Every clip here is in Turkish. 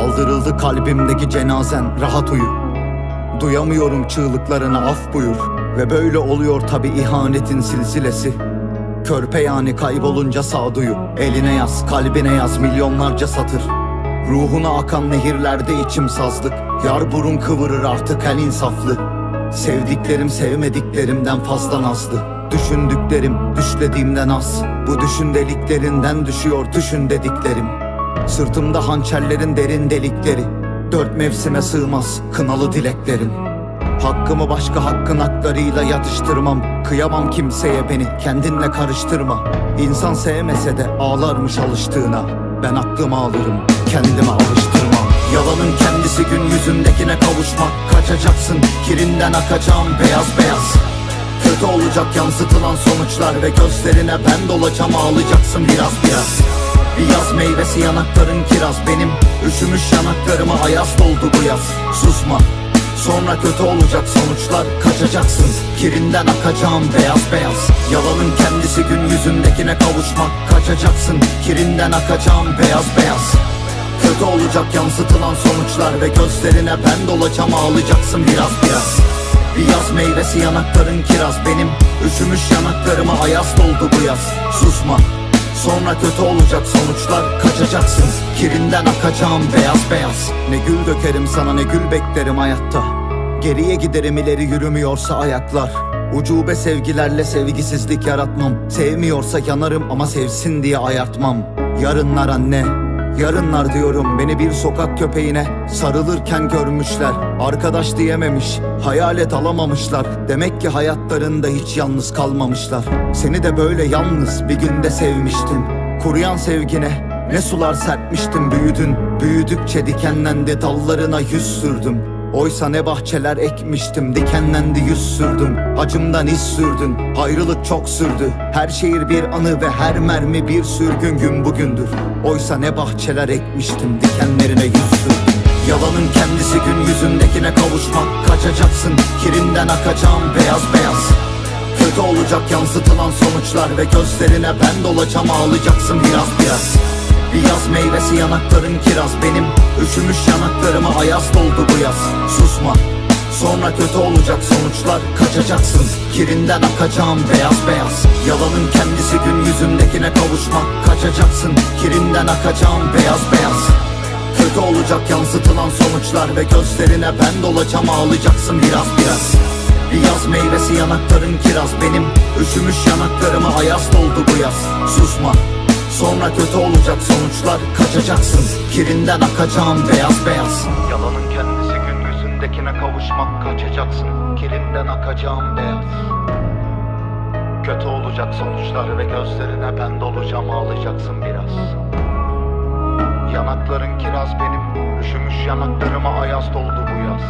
Kaldırıldı kalbimdeki cenazen. Rahat uyu. Duyamıyorum çığlıklarına af buyur. Ve böyle oluyor tabi ihanetin silsilesi. Körpe yani kaybolunca sağduyu. Eline yaz kalbine yaz milyonlarca satır. Ruhuna akan nehirlerde içim sazlık. Yar burun kıvırır artık el insaflı. Sevdiklerim sevmediklerimden fazla nazlı. Düşündüklerim düşlediğimden az. Bu düşün deliklerinden düşüyor düşün dediklerim Sırtımda hançerlerin derin delikleri. Dört mevsime sığmaz kınalı dileklerim. Hakkımı başka hakkın haklarıyla yatıştırmam. Kıyamam kimseye beni kendinle karıştırma. İnsan sevmese de ağlarmış alıştığına. Ben aklımı alırım kendime alıştırmam. Yalanın kendisi gün yüzündekine kavuşmak. Kaçacaksın kirinden akacağım beyaz beyaz. Kötü olacak yansıtılan sonuçlar Ve gözlerine ben dolacağım ağlayacaksın biraz biraz. bir meyvesi yanakların kiraz benim? Üşümüş yanaklarıma ayaz doldu bu yaz. Susma Sonra kötü olacak sonuçlar. Kaçacaksın kirinden akacağım beyaz beyaz. Yalanın kendisi gün yüzündekine kavuşmak. Kaçacaksın kirinden akacağım beyaz beyaz. Kötü olacak yansıtılan sonuçlar Ve gözlerine ben dolacağım ağlayacaksın biraz biraz. Bir yaz meyvesi yanakların kiraz benim. Üşümüş yanaklarıma ayaz doldu bu yaz. Susma Sonra kötü olacak sonuçlar Kaçacaksın. Kirinden akacağım beyaz beyaz. Ne gül dökerim sana ne gül beklerim hayatta. Geriye giderim ileri yürümüyorsa ayaklar. Ucube sevgilerle sevgisizlik yaratmam. Sevmiyorsa yanarım ama sevsin diye ayartmam. Yarınlar anne Yarınlar diyorum beni bir sokak köpeğine. Sarılırken görmüşler Arkadaş diyememiş, hayalet alamamışlar. Demek ki hayatlarında hiç yalnız kalmamışlar. Seni de böyle yalnız bir günde sevmiştim. Kuruyan sevgine ne sular serpmiştim büyüdün. Büyüdükçe dikenlendi dallarına yüz sürdüm Oysa ne bahçeler ekmiştim dikenlendi yüz sürdüm. Acımdan iz sürdün ayrılık çok sürdü. Her şehir bir anı ve her mermi bir sürgün gün bugündür. Oysa ne bahçeler ekmiştim dikenlerine yüz sürdüm. Yalanın kendisi gün yüzündekine kavuşmak Kaçacaksın. Kirinden akacağım beyaz beyaz. Kötü olacak yansıtılan sonuçlar Ve gözlerine ben dolacağım ağlayacaksın biraz biraz. bir yaz meyvesi yanakların kiraz benim. Üşümüş yanaklarıma ayaz doldu bu yaz. Susma Sonra kötü olacak sonuçlar. Kaçacaksın kirinden akacağım beyaz beyaz. Yalanın kendisi gün yüzündekine kavuşmak. Kaçacaksın kirinden akacağım beyaz beyaz. Kötü olacak yansıtılan sonuçlar Ve gözlerine ben dolacağım ağlayacaksın biraz biraz. Bir yaz meyvesi yanakların kiraz benim. Üşümüş yanaklarıma ayaz doldu bu yaz. Susma Sonra kötü olacak sonuçlar Kaçacaksın. Kirinden akacağım beyaz beyaz. Yalanın kendisi gün yüzündekine kavuşmak Kaçacaksın. Kirinden akacağım beyaz. Kötü olacak sonuçlar ve gözlerine ben dolacağım ağlayacaksın biraz. Yanakların kiraz benim Üşümüş yanaklarıma ayaz doldu bu yaz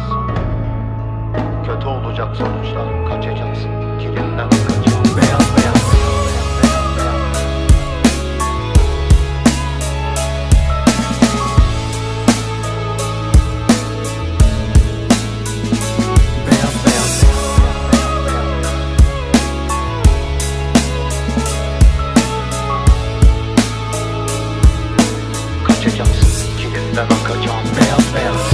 Michael John